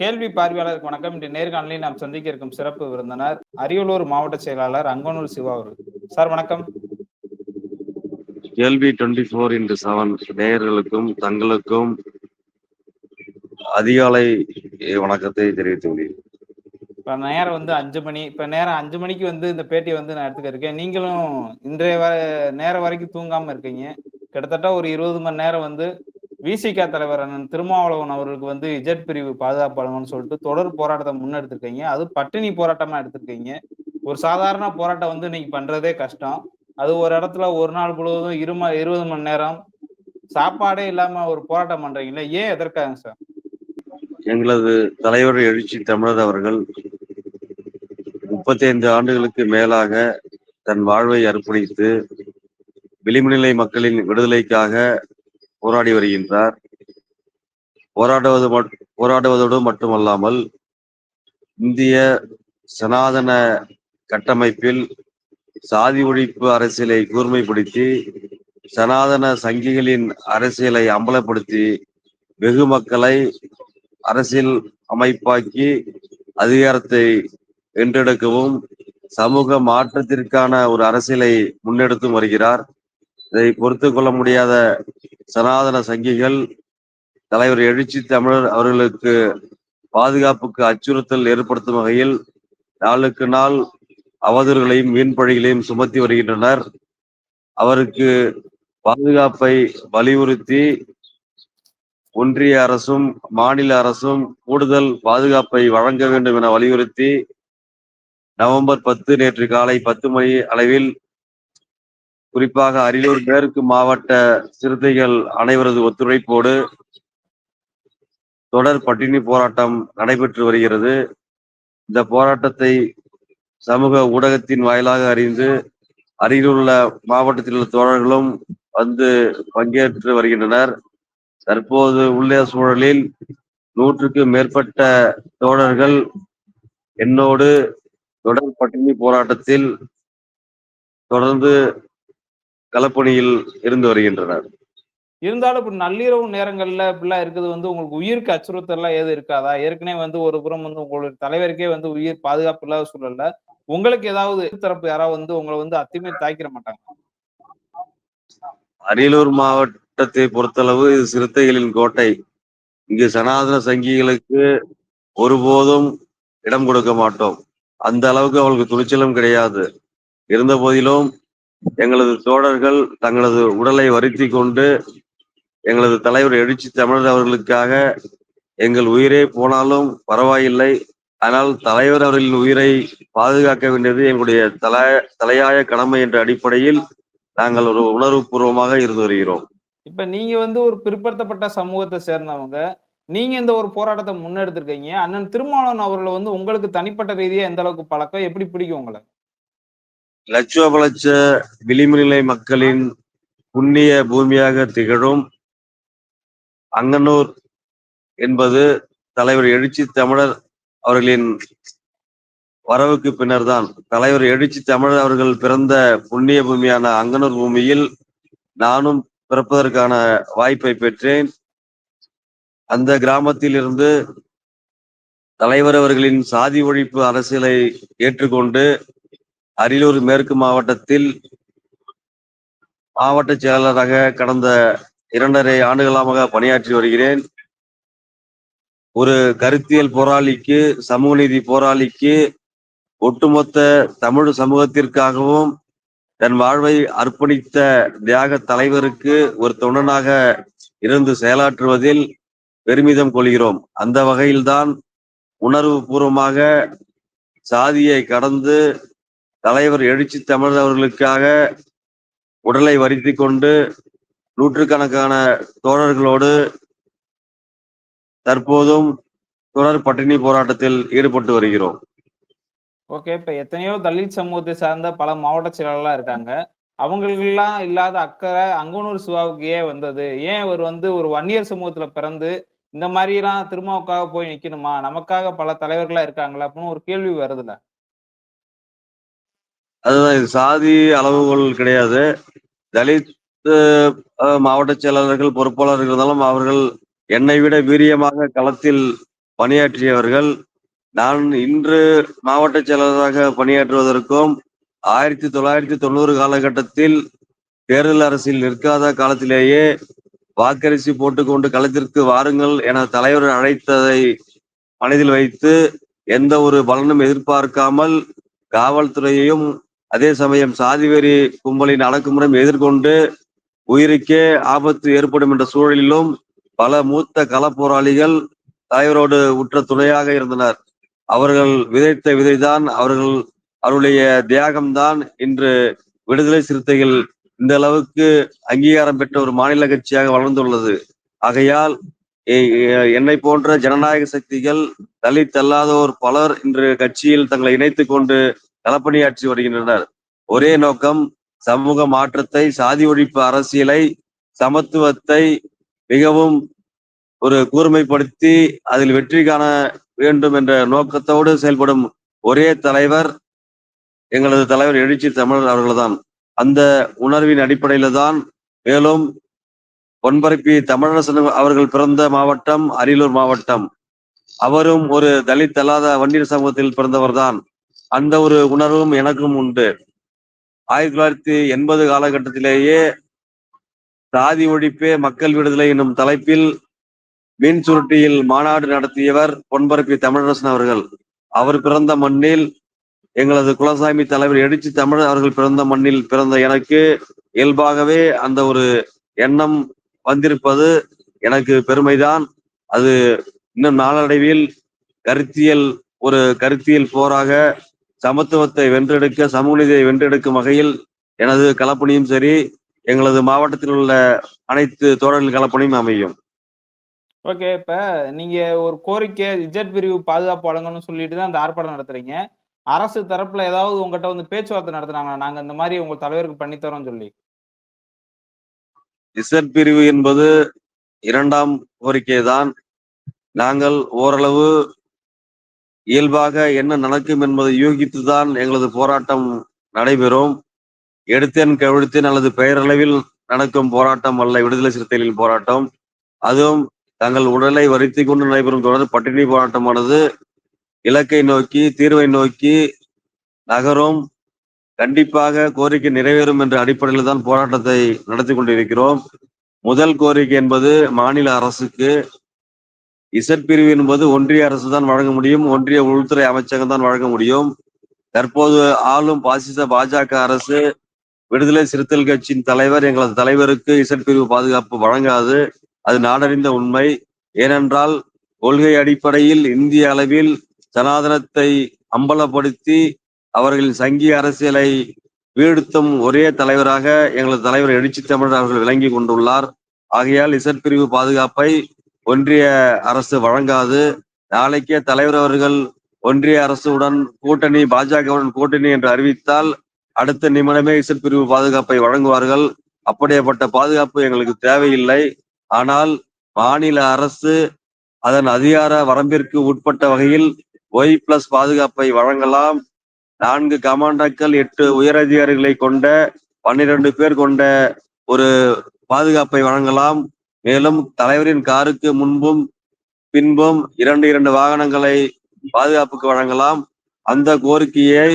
கேள்வி பார்வையாளருக்கு வணக்கம். இன்று நேர்காணலில் நாம் சந்திக்க இருக்கும் சிறப்பு விருந்தினர் அரியலூர் மாவட்ட செயலாளர் அங்கனூர் சிவா அவர்கள். சார் வணக்கம். கேள்வி டுவெண்ட்டி ஃபோர் இன்டு செவன் நேயர்களுக்கும் தங்களுக்கும் அதிகாலை வணக்கத்தை கொள்கிறேன் இப்ப நேரம் வந்து அஞ்சு மணி. இப்ப நேரம் அஞ்சு மணிக்கு வந்து இந்த பேட்டியை வந்து நான் எடுத்துக்க இருக்கேன். நீங்களும் இன்றைய வ நேரம் வரைக்கும் தூங்காம இருக்கீங்க. கிட்டத்தட்ட ஒரு இருபது மணி நேரம் வந்து விசிக தலைவர் அண்ணன் திருமாவளவன் அவர்களுக்கு வந்து இஜட் பிரிவு பாதுகாப்பு சொல்லிட்டு தொடர் போராட்டத்தை முன்னெடுத்திருக்கீங்க. அது பட்டினி போராட்டமா எடுத்திருக்கீங்க. ஒரு சாதாரண போராட்டம் வந்து இன்னைக்கு பண்றதே கஷ்டம். அது ஒரு இடத்துல ஒரு நாள் முழுவதும் இரும இருபது மணி நேரம் சாப்பாடே இல்லாம ஒரு போராட்டம் பண்றீங்களே? ஏன் எதற்காக சார்? எங்களது தலைவர் எழுச்சி தமிழர் அவர்கள் முப்பத்தி ஐந்து ஆண்டுகளுக்கு மேலாக தன் வாழ்வை அர்ப்பணித்து விளிம்புநிலை மக்களின் விடுதலைக்காக போராடி வருகின்றார். போராடுவது மட்- போராடுவதோடு மட்டுமல்லாமல் இந்திய சனாதன கட்டமைப்பில் சாதி ஒழிப்பு அரசியலை கூர்மைப்படுத்தி சனாதன சங்கிகளின் அரசியலை அம்பலப்படுத்தி வெகு மக்களை அரசியல் அமைப்பாக்கி அதிகாரத்தை வென்றெடுக்கவும் சமூக மாற்றத்திற்கான ஒரு அரசியலை முன்னெடுத்தும் வருகிறார். இதை பொறுத்து கொள்ள முடியாத சனாதன சங்கிகள் தலைவர் எழுச்சி தமிழர் அவர்களுக்கு பாதுகாப்புக்கு அச்சுறுத்தல் ஏற்படுத்தும் வகையில் நாளுக்கு நாள் அவதூறுகளையும் வீண்பழிகளையும் சுமத்தி வருகின்றனர். அவருக்கு பாதுகாப்பை வலியுறுத்தி ஒன்றிய அரசும் மாநில அரசும் கூடுதல் பாதுகாப்பை வழங்க வேண்டும் என வலியுறுத்தி நவம்பர் பத்து நேற்று காலை பத்து மணி அளவில் குறிப்பாக அரியலூர் மேற்கு மாவட்ட சிறுத்தைகள் அனைவரது ஒத்துழைப்போடு தொடர் பட்டினி போராட்டம் நடைபெற்று வருகிறது. இந்த போராட்டத்தை சமூக ஊடகத்தின் வாயிலாக அறிந்து அருகில் உள்ள மாவட்டத்தில் உள்ள தோழர்களும் வந்து பங்கேற்று வருகின்றனர். தற்போது உள்ள சூழலில் நூற்றுக்கு மேற்பட்ட தோழர்கள் என்னோடு தொடர் பட்டினி போராட்டத்தில் தொடர்ந்து களப்பணியில் இருந்து வருகின்றனர். இருந்தாலும் இப்ப நள்ளிரவு நேரங்கள்ல இப்படிலாம் இருக்குது வந்து உங்களுக்கு உயிருக்கு அச்சுறுத்தல் எல்லாம் எதுவும் இருக்காதா? ஏற்கனவே வந்து ஒரு புறம் வந்து உங்களுடைய தலைவருக்கே வந்து உயிர் பாதுகாப்பு இல்லாத சூழல்ல உங்களுக்கு ஏதாவது தரப்பு யாராவது வந்து உங்களை வந்து அத்துமே தாக்கிட மாட்டாங்க அரியலூர் மாவட்டத்தை பொறுத்தளவு இது சிறுத்தைகளின் கோட்டை. இங்கு சனாதன சங்கிகளுக்கு ஒருபோதும் இடம் கொடுக்க மாட்டோம். அந்த அளவுக்கு அவங்களுக்கு துணிச்சலும் கிடையாது. இருந்த போதிலும் எங்களது தோழர்கள் தங்களது உடலை வருத்தி கொண்டு எங்களது தலைவர் எழுச்சி தமிழர் அவர்களுக்காக எங்கள் உயிரே போனாலும் பரவாயில்லை. ஆனால் தலைவர் அவர்களின் உயிரை பாதுகாக்க வேண்டியது எங்களுடைய தல தலையாய கடமை என்ற அடிப்படையில் நாங்கள் ஒரு உணர்வு பூர்வமாக இருந்து வருகிறோம். இப்ப நீங்க வந்து ஒரு பிற்படுத்தப்பட்ட சமூகத்தை சேர்ந்தவங்க நீங்க இந்த ஒரு போராட்டத்தை முன்னெடுத்திருக்கீங்க. அண்ணன் திருமாவளவன் அவர்களை வந்து உங்களுக்கு தனிப்பட்ட ரீதியா எந்த அளவுக்கு பழக்கம் எப்படி பிடிக்கும் உங்களை? லட்சோப லட்ச மக்களின் புண்ணிய பூமியாக திகழும் அங்கனூர் என்பது தலைவர் எழுச்சி தமிழர் அவர்களின் வரவுக்கு பின்னர்தான். தலைவர் எழுச்சி தமிழர் அவர்கள் பிறந்த புண்ணிய பூமியான அங்கனூர் பூமியில் நானும் பிறப்பதற்கான வாய்ப்பை பெற்றேன். அந்த கிராமத்தில் இருந்து தலைவர் அவர்களின் சாதி ஒழிப்பு அரசியலை ஏற்றுக்கொண்டு அரியலூர் மேற்கு மாவட்டத்தில் மாவட்ட செயலாளராக கடந்த இரண்டரை ஆண்டுகளாக பணியாற்றி வருகிறேன். ஒரு கருத்தியல் போராளிக்கு சமூக நீதி போராளிக்கு ஒட்டுமொத்த தமிழ் சமூகத்திற்காகவும் தன் வாழ்வை அர்ப்பணித்த தியாக தலைவருக்கு ஒரு தொண்டனாக இருந்து செயலாற்றுவதில் பெருமிதம் கொள்கிறோம். அந்த வகையில்தான் உணர்வு பூர்வமாக சாதியை கடந்து தலைவர் எழுச்சி தமிழர் அவர்களுக்காக உடலை வருத்தி கொண்டு நூற்றுக்கணக்கான தோழர்களோடு தற்போதும் தொடர் பட்டினி போராட்டத்தில் ஈடுபட்டு வருகிறோம். ஓகே இப்ப எத்தனையோ தலித் சமூகத்தை சார்ந்த பல மாவட்ட செயலாளர்லாம் இருக்காங்க. அவங்களுக்கெல்லாம் இல்லாத அக்கறை அங்கனூர் சிவாவுக்கு ஏன் வந்தது? ஏன் அவர் வந்து ஒரு வன்னியர் சமூகத்துல பிறந்து இந்த மாதிரி எல்லாம் திருமாவுக்காக போய் நிக்கணுமா? நமக்காக பல தலைவர்களா இருக்காங்களா? அப்படின்னு ஒரு கேள்வி வருதுல்ல. அதுதான் இது சாதி அளவுகள் கிடையாது. தலித் மாவட்ட செயலாளர்கள் பொறுப்பாளர்கள் இருந்தாலும் அவர்கள் என்னை விட வீரியமாக களத்தில் பணியாற்றியவர்கள். நான் இன்று மாவட்ட செயலாளராக பணியாற்றுவதற்கும் ஆயிரத்தி தொள்ளாயிரத்தி தொண்ணூறு காலகட்டத்தில் தேர்தல் அரசில் நிற்காத காலத்திலேயே வாக்கரிசி போட்டுக்கொண்டு களத்திற்கு வாருங்கள் என தலைவர் அழைத்ததை மனதில் வைத்து எந்த ஒரு பலனும் எதிர்பார்க்காமல் காவல்துறையையும் அதே சமயம் சாதிவெறி கும்பலின் அடக்குமுறையும் எதிர்கொண்டு உயிருக்கே ஆபத்து ஏற்படும் என்ற சூழலிலும் பல மூத்த களப்போராளிகள் தலைவரோடு உற்ற துணையாக இருந்தனர். அவர்கள் விதைத்த விதைதான் அவர்கள் அவருடைய தியாகம்தான். இன்று விடுதலை சிறுத்தைகள் இந்த அளவுக்கு அங்கீகாரம் பெற்ற ஒரு மாநில கட்சியாக வளர்ந்துள்ளது. ஆகையால் என்னை போன்ற ஜனநாயக சக்திகள் தலித் அல்லாதோர் பலர் இன்று கட்சியில் தங்களை இணைத்துக் கொண்டு களப்பணியாற்றி வருகின்றனர். ஒரே நோக்கம் சமூக மாற்றத்தை சாதி ஒழிப்பு அரசியலை சமத்துவத்தை மிகவும் ஒரு கூர்மைப்படுத்தி அதில் வெற்றி காண வேண்டும் என்ற நோக்கத்தோடு செயல்படும் ஒரே தலைவர் எங்களது தலைவர் எழுச்சி தமிழர் அவர்கள்தான். அந்த உணர்வின் அடிப்படையில தான் மேலும் பொன்பரப்பி தமிழரசன் அவர்கள் பிறந்த மாவட்டம் அரியலூர் மாவட்டம். அவரும் ஒரு தலித் அல்லாத வன்னியர் சமூகத்தில் பிறந்தவர்தான். அந்த ஒரு உணர்வும் எனக்கும் உண்டு. ஆயிரத்தி தொள்ளாயிரத்தி எண்பது காலகட்டத்திலேயே சாதி ஒழிப்பே மக்கள் விடுதலை என்னும் தலைப்பில் மீன் சுருட்டியில் மாநாடு நடத்தியவர் பொன்பரப்பி தமிழரசன் அவர்கள். அவர் பிறந்த மண்ணில் எங்களது குலசாமி தலைவர் எடிச்சு தமிழ் அவர்கள் பிறந்த மண்ணில் பிறந்த எனக்கு இயல்பாகவே அந்த ஒரு எண்ணம் வந்திருப்பது எனக்கு பெருமைதான். அது இன்னும் நாளடைவில் கருத்தியல் ஒரு கருத்தியல் போராக சமத்துவத்தை வென்றெடுக்க சமூக நீதியை வென்றெடுக்கும் வகையில் எனது கலப்பணியும் சரி எங்களது மாவட்டத்தில் உள்ள அனைத்து தோழர்கள் கலப்பணியும் அமையும். ஓகே இப்ப நீங்க ஒரு கோரிக்கை இஜட் பிரிவு பாதுகாப்பு வழங்கணும்னு சொல்லிட்டு தான் இந்த ஆர்ப்பாட்டம் நடத்துறீங்க. அரசு தரப்புல ஏதாவது உங்ககிட்ட வந்து பேச்சுவார்த்தை நடத்துனாங்களா? நாங்க இந்த மாதிரி உங்க தலைவருக்கு பண்ணித்தரோம்னு சொல்லி. இசட் பிரிவு என்பது இரண்டாம் கோரிக்கை தான் நாங்கள் ஓரளவு இயல்பாக என்ன நடக்கும் என்பதை யூகித்து தான் எங்களது போராட்டம் நடைபெறும். எடுத்தேன் கவிழ்த்தேன் அல்லது பெயரளவில் நடக்கும் போராட்டம் அல்ல விடுதலை சிறுத்தைகளின் போராட்டம். அதுவும் தங்கள் உடலை வருத்தி கொண்டு நடைபெறும் தொடர் பட்டினி போராட்டமானது. இலக்கை நோக்கி தீர்வை நோக்கி நகரும். கண்டிப்பாக கோரிக்கை நிறைவேறும் என்ற அடிப்படையில் தான் போராட்டத்தை நடத்தி கொண்டிருக்கிறோம். முதல் கோரிக்கை என்பது மாநில அரசுக்கு. இசட் பிரிவு என்பது ஒன்றிய அரசு தான் வழங்க முடியும். ஒன்றிய உள்துறை அமைச்சகம் தான் வழங்க முடியும். தற்போது ஆளும் பாசிச பாஜக அரசு விடுதலை சிறுத்தைகள் கட்சியின் தலைவர் எங்களது தலைவருக்கு இசட் பிரிவு பாதுகாப்பு வழங்காது. அது நாடறிந்த உண்மை. ஏனென்றால் கொள்கை அடிப்படையில் இந்திய அளவில் சனாதனத்தை அம்பலப்படுத்தி அவர்களின் சங்கிய அரசியலை வீழ்த்தும் ஒரே தலைவராக எங்களது தலைவர் எழுச்சி தமிழர் அவர்கள் விளங்கி கொண்டுள்ளார். ஆகையால் இசட் பிரிவு பாதுகாப்பை ஒன்றிய அரசு வழங்காது. நாளைக்கே தலைவர் அவர்கள் ஒன்றிய அரசுடன் கூட்டணி பாஜகவுடன் கூட்டணி என்று அறிவித்தால் அடுத்த நிமிடமே இசட் பிரிவு பாதுகாப்பை வழங்குவார்கள். அப்படியேப்பட்ட பாதுகாப்பு எங்களுக்கு தேவையில்லை. ஆனால் மாநில அரசு அதன் அதிகார வரம்பிற்கு உட்பட்ட வகையில் ஒய் பிளஸ் பாதுகாப்பை வழங்கலாம். நான்கு கமாண்டாக்கள் எட்டு உயரதிகாரிகளை கொண்ட பன்னிரண்டு பேர் கொண்ட ஒரு பாதுகாப்பை வழங்கலாம். மேலும் தலைவரின் காருக்கு முன்பும் பின்பும் இரண்டு இரண்டு வாகனங்களை பாதுகாப்புக்கு வழங்கலாம். அந்த கோரிக்கையை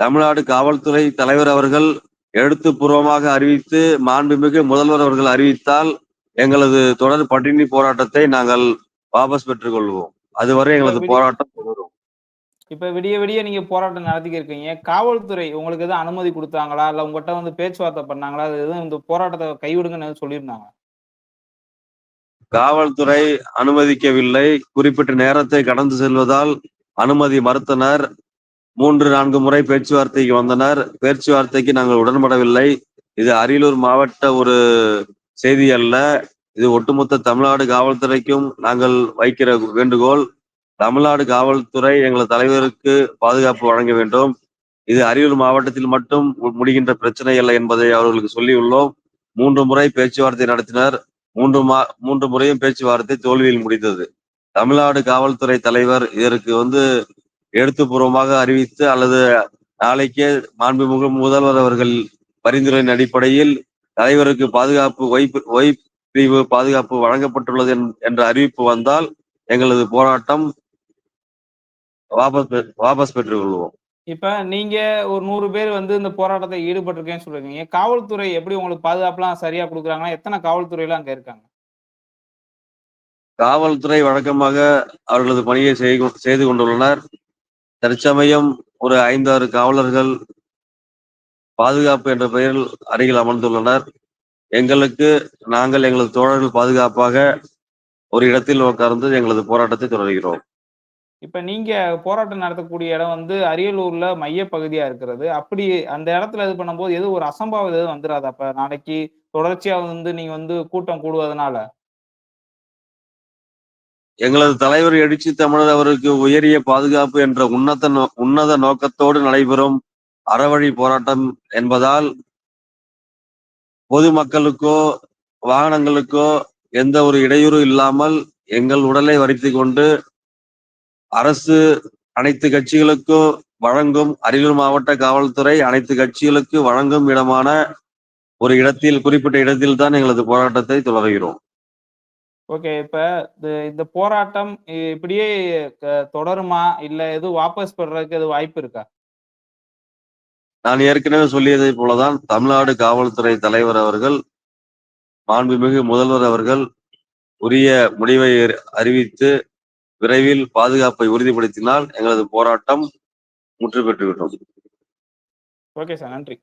தமிழ்நாடு காவல்துறை தலைவர் அவர்கள் எழுத்துப்பூர்வமாக அறிவித்து மாண்புமிகு முதல்வர் அவர்கள் அறிவித்தால் எங்களது தொடர் பட்டினி போராட்டத்தை நாங்கள் வாபஸ் பெற்றுக் கொள்வோம். அதுவரை எங்களது போராட்டம் இப்ப விடிய விடிய நீங்க போராட்டம் நடத்திக்க இருக்கீங்க. காவல்துறை உங்களுக்கு எதுவும் அனுமதி கொடுத்தாங்களா? இல்ல உங்ககிட்ட வந்து பேச்சுவார்த்தை பண்ணாங்களா? அது எதுவும் இந்த போராட்டத்தை கைவிடுங்கன்னு சொல்லியிருந்தாங்க காவல்துறை அனுமதிக்கவில்லை. குறிப்பிட்ட நேரத்தை கடந்து செல்வதால் அனுமதி மறுத்தனர். மூன்று நான்கு முறை பேச்சுவார்த்தைக்கு வந்தனர். பேச்சுவார்த்தைக்கு நாங்கள் உடன்படவில்லை. இது அரியலூர் மாவட்ட ஒரு செய்தி அல்ல. இது ஒட்டுமொத்த தமிழ்நாடு காவல்துறைக்கும் நாங்கள் வைக்கிற வேண்டுகோள். தமிழ்நாடு காவல்துறை எங்களது தலைவருக்கு பாதுகாப்பு வழங்க வேண்டும். இது அரியலூர் மாவட்டத்தில் மட்டும் மு- முடிகின்ற பிரச்சனை அல்ல என்பதை அவர்களுக்கு சொல்லியுள்ளோம். மூன்று முறை பேச்சுவார்த்தை நடத்தினர். மூன்று மா மூன்று முறையும் பேச்சுவார்த்தை தோல்வியில் முடிந்தது. தமிழ்நாடு காவல்துறை தலைவர் இதற்கு வந்து எழுத்துப்பூர்வமாக அறிவித்து அல்லது நாளைக்கே மாண்புமிகு முதல்வர் அவர்கள் பரிந்துரையின் அடிப்படையில் தலைவருக்கு பாதுகாப்பு ஒய் ஒய் பிரிவு பாதுகாப்பு வழங்கப்பட்டுள்ளது என்- என்ற அறிவிப்பு வந்தால் எங்களது போராட்டம் வாபஸ் வாபஸ் பெற்றுக் கொள்வோம். இப்ப நீங்க ஒரு 100 பேர் வந்து இந்த போராட்டத்துல ஈடுபட்டிருக்கேன்னு சொல்றீங்க. காவல்துறை எப்படி உங்களுக்கு பாதுகாப்புலாம் சரியா குடுக்குறாங்களா? எத்தன காவல்துறைலாம் அங்க இருக்காங்க? காவல்துறை வழக்கமாக அவர்களது பணியை செய்து கொண்டுள்ளனர். தற்சமயம் ஒரு 5, 6 காவலர்கள் பாதுகாப்பு என்ற பெயரில் அருகில் அமர்ந்துள்ளனர். எங்களுக்கு நாங்கள் எங்களது தோழர்கள் பாதுகாப்பாக ஒரு இடத்தில் உட்கார்ந்து எங்களது போராட்டத்தை தொடர்கிறோம். இப்ப நீங்க போராட்டம் நடத்தக்கூடிய இடம் வந்து அரியலூர்ல மையப்பகுதியா இருக்கிறது. அப்படி அந்த இடத்துல இது பண்ணும்போது எதுவும் ஒரு அசம்பாவிதம் எதுவும் வந்துடாது அப்ப நாளைக்கு தொடர்ச்சியா வந்து நீங்க வந்து கூட்டம் கூடுவதனால? எங்களது தலைவர் எழுச்சி தமிழர் அவருக்கு உயரிய பாதுகாப்பு என்ற உன்னத நோ உன்னத நோக்கத்தோடு நடைபெறும் அறவழி போராட்டம் என்பதால் பொதுமக்களுக்கோ, வாகனங்களுக்கோ எந்த ஒரு இடையூறு இல்லாமல் எங்கள் உடலை வரித்து கொண்டு அரசு அனைத்து கட்சிகளுக்கும் வழங்கும் அரியலூர் மாவட்ட காவல்துறை அனைத்து கட்சிகளுக்கு வழங்கும் இடமான ஒரு இடத்தில் குறிப்பிட்ட இடத்தில் தான் எங்களது போராட்டத்தை தொடர்கிறோம். ஓகே. இப்ப இந்த போராட்டம் இப்படியே தொடருமா? இல்ல எதுவும் வாபஸ் பெறதுக்கு எதுவும் வாய்ப்பு இருக்கா? நான் ஏற்கனவே சொல்லியதைப் போலதான் தமிழ்நாடு காவல்துறை தலைவர் அவர்கள், மாண்புமிகு முதல்வர் அவர்கள் உரிய முடிவை அறிவித்து விரைவில் பாதுகாப்பை உறுதிப்படுத்தினால் எங்களது போராட்டம் முற்று பெற்றுவிடும். Okay sir. நன்றி.